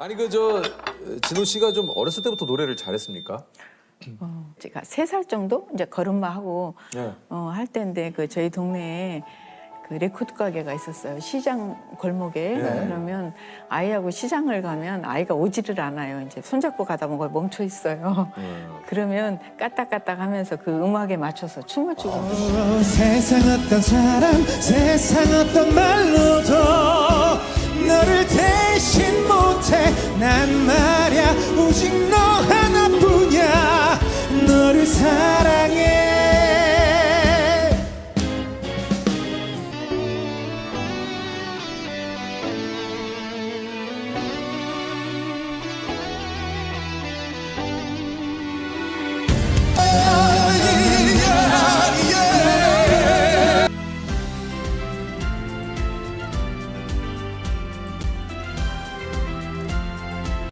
아니 그 저 진호 씨가 좀 어렸을 때부터 노래를 잘했습니까? 제가 세 살 정도 이제 걸음마 하고 네. 어, 할 때인데 그 저희 동네에 그 레코드 가게가 있었어요. 시장 골목에 네. 그러면 아이하고 시장을 가면 아이가 오지를 않아요. 이제 손잡고 가다 보면 멈춰 있어요. 음. 그러면 까딱까딱 하면서 그 음악에 맞춰서 춤을 추고 어, 세상 어떤 사람 세상 어떤 말로도 난 말야 오직 너 하나뿐이야 너를 사랑해 oh.